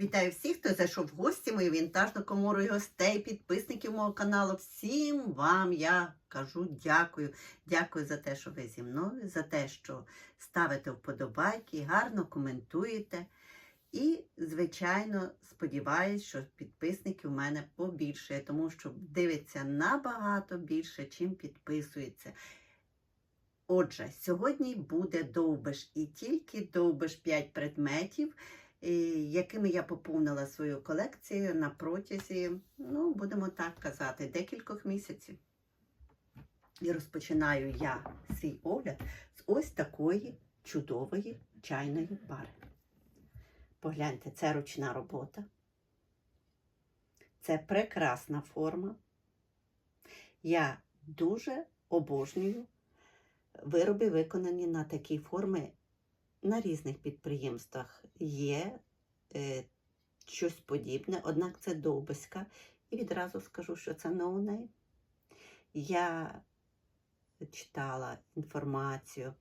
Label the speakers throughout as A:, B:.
A: Вітаю всіх, хто зайшов в гості, мою вінтажну комору і гостей, підписників мого каналу. Всім вам я кажу дякую. Дякую за те, що ви зі мною, за те, що ставите вподобайки, гарно коментуєте. І, звичайно, сподіваюсь, що підписників у мене побільшає, тому що дивиться набагато більше, чим підписується. Отже, сьогодні буде довбиш і тільки довбиш 5 предметів, якими я поповнила свою колекцію на протязі, ну, будемо так казати, декількох місяців. І розпочинаю я свій огляд з ось такої чудової чайної пари. Погляньте, це ручна робота. Це прекрасна форма. Я дуже обожнюю вироби, виконані на такі форми на різних підприємствах. Є е, щось подібне, однак це довбиська. І відразу скажу, що це ноунейм. Я читала інформацію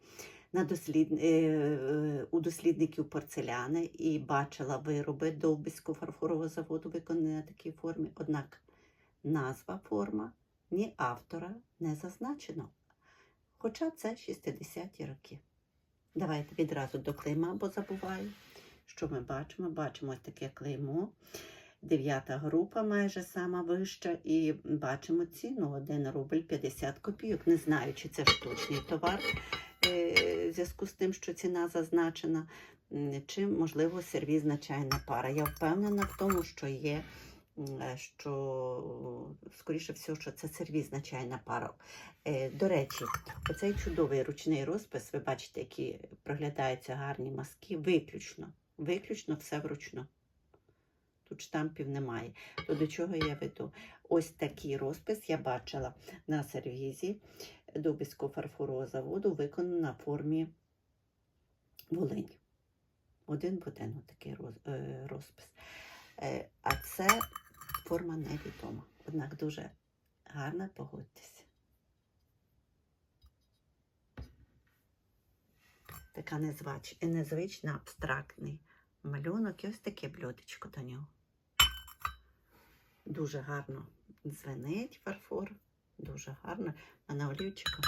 A: на дослід... е, у дослідників порцеляни і бачила вироби Довбиського фарфорового заводу, виконані на такій формі. Однак назва форма ні автора не зазначено. Хоча це 60-ті роки. Давайте відразу до клейма, бо забуваю. Що ми бачимо? Бачимо ось таке клеймо. Дев'ята група майже сама вища, і бачимо ціну 1 рубль 50 копійок. Не знаю, чи це штучний товар е, в зв'язку з тим, що ціна зазначена, чи, можливо, сервізна чайна пара. Я впевнена в тому, що є, що, скоріше всього, що це сервізна чайна пара. Е, До речі, оцей чудовий ручний розпис, ви бачите, які проглядаються гарні маски, виключно, виключно все вручну. Тут штампів немає. То до чого я веду? Ось такий розпис я бачила на сервізі Дубицького фарфорового заводу, виконаний на формі Волинь. Один в один такий розпис. Е, А це форма невідома. Однак дуже гарна, погодьтеся. Така незвач... незвична, абстрактний малюнок і ось таке блюдечко до нього. Дуже гарно дзвенить фарфор, дуже гарно. А на олівчика,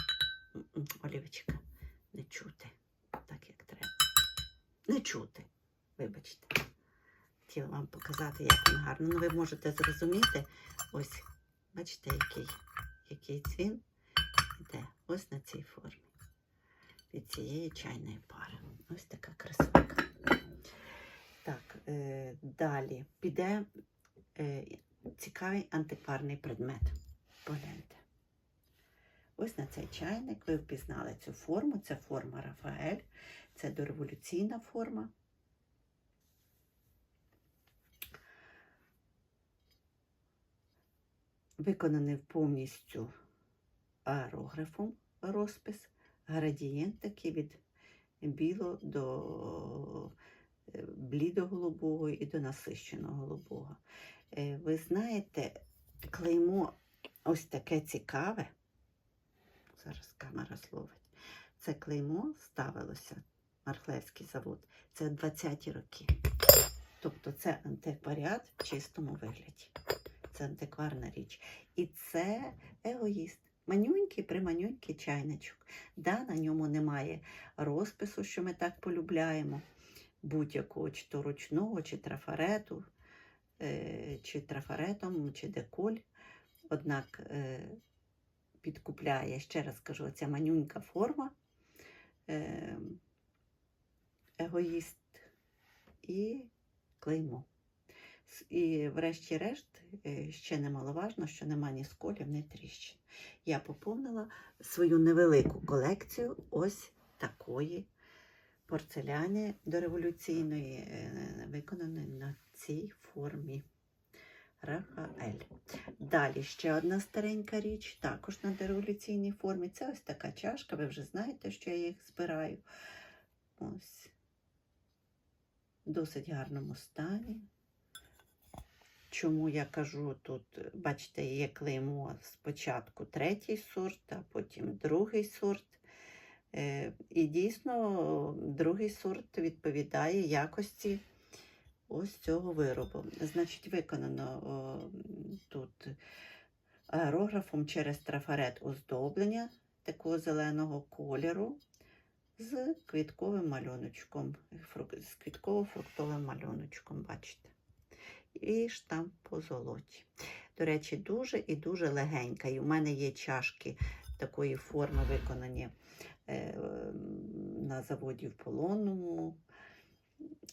A: олівчика не чути, так як треба. Не чути, вибачте. Хотіла вам показати, як він гарно. Ну, ви можете зрозуміти, ось, бачите, який, який дзвін йде ось на цій формі. Від цієї чайної пари. Ось така красотка. Так, е, далі піде е, цікавий антикварний предмет. Погляньте. Ось на цей чайник ви впізнали цю форму. Це форма Рафаель, це дореволюційна форма. Виконаний повністю аерографом розпис, градієнт такий від біло до е, блідо-голубого і до насищеного голубого. Е, Ви знаєте, клеймо ось таке цікаве. Зараз камера словить. Це клеймо ставилося Мархлевський завод. Це 20-ті роки. Тобто це антикваріат в чистому вигляді. Це антикварна річ. І це егоїст. Манюнький приманюнький чайничок. Да, на ньому немає розпису, що ми так полюбляємо, будь-якого, чи то ручного, чи трафарету, е, чи трафаретом, чи деколь. Однак е, підкупляє, ще раз кажу, ця манюнька форма, е, егоїст і клеймо. І, врешті-решт, е, ще немаловажно, що нема ні сколів, ні тріщин. Я поповнила свою невелику колекцію ось такої порцеляни дореволюційної, е, виконаної на цій формі. Рафаель. Далі ще одна старенька річ, також на дореволюційній формі. Це ось така чашка, ви вже знаєте, що я їх збираю. Ось. В досить гарному стані. Чому я кажу тут, бачите, є клеймо спочатку третій сорт, а потім другий сорт. Е, І дійсно, другий сорт відповідає якості ось цього виробу. Значить, виконано о, тут аерографом через трафарет оздоблення такого зеленого кольору з квітковим малюночком, з квітково-фруктовим малюночком, бачите. І штамп по золоті. До речі, дуже і дуже легенька. І у мене є чашки такої форми, виконані е, на заводі в полонному.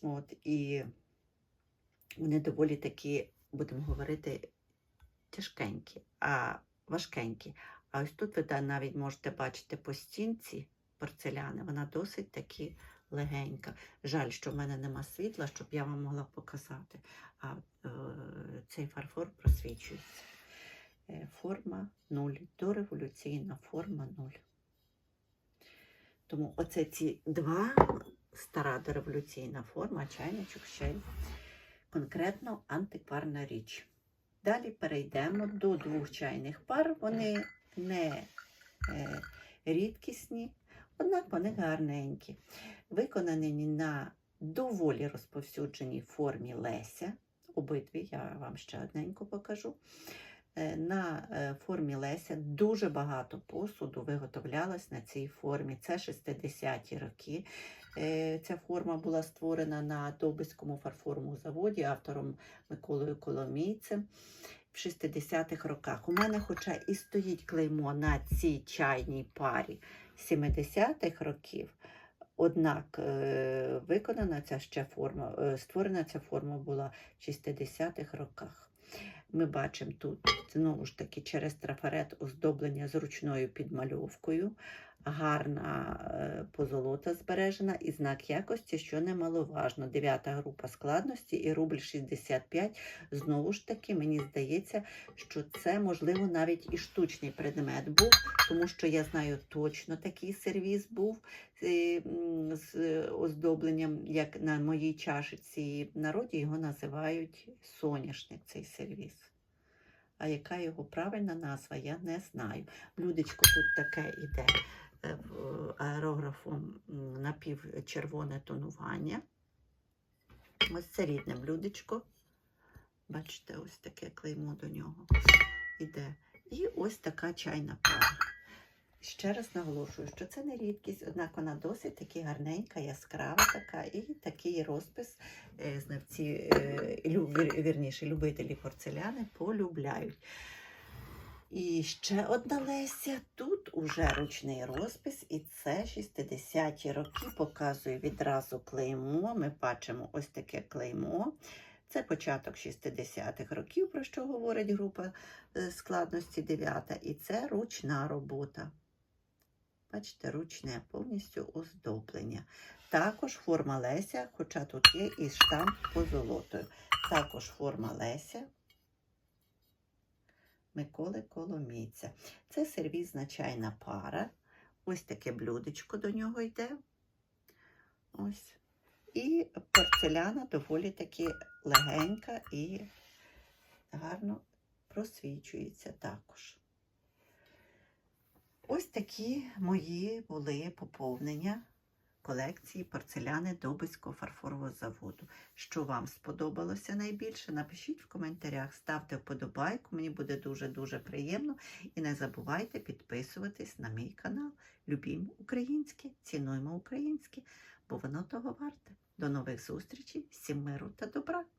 A: От, і вони доволі такі, будемо говорити, тяжкенькі, а важкенькі. А ось тут ви навіть можете бачити по стінці порцеляни, вона досить таки легенька. Жаль, що в мене нема світла, щоб я вам могла показати. А е, цей фарфор просвічується. Е, форма 0, дореволюційна форма 0. Тому оце ці два стара дореволюційна форма, чайничок ще й конкретно антикварна річ. Далі перейдемо до двох чайних пар. Вони не е, рідкісні, однак вони гарненькі. Виконані на доволі розповсюдженій формі Леся. Обидві, я вам ще одненько покажу. Е, На е, формі Леся дуже багато посуду виготовлялось на цій формі. Це 60-ті роки. Е, Ця форма була створена на Довбиському фарфоровому заводі автором Миколою Коломійцем в 60-х роках. У мене, хоча і стоїть клеймо на цій чайній парі 70-х років, однак е, виконана ця ще форма, е, створена ця форма була в 60-х роках. Ми бачимо тут знову ж таки через трафарет оздоблення з ручною підмальовкою, гарна е, позолота збережена і знак якості, що немаловажно. Дев'ята група складності і рубль 65. Знову ж таки, мені здається, що це, можливо, навіть і штучний предмет був, тому що я знаю точно такий сервіс був е, з оздобленням, як на моїй чашиці. В народі його називають соняшник, цей сервіс. А яка його правильна назва, я не знаю. Блюдечко тут таке іде аерографом м, напівчервоне тонування. Ось це рідне блюдечко. Бачите, ось таке клеймо до нього іде. І ось така чайна пара. Ще раз наголошую, що це не рідкість, однак вона досить таки гарненька, яскрава така, і такий розпис е, знавці, е, вірніше, любителі порцеляни полюбляють. І ще одна Леся. Тут уже ручний розпис, і це 60-ті роки. Показую відразу клеймо. Ми бачимо ось таке клеймо. Це початок 60-х років, про що говорить група е, складності 9. І це ручна робота. Бачите, ручне повністю оздоблення. Також форма Леся, хоча тут є і штамп позолотою. Також форма Леся. Миколи Коломійця. Це сервізна чайна пара. Ось таке блюдечко до нього йде. Ось. І порцеляна доволі таки легенька і гарно просвічується також. Ось такі мої були поповнення колекції порцеляни Добицького фарфорового заводу. Що вам сподобалося найбільше? Напишіть в коментарях, ставте вподобайку, мені буде дуже-дуже приємно. І не забувайте підписуватись на мій канал. Любімо українське, цінуємо українське, бо воно того варте. До нових зустрічей, всім миру та добра!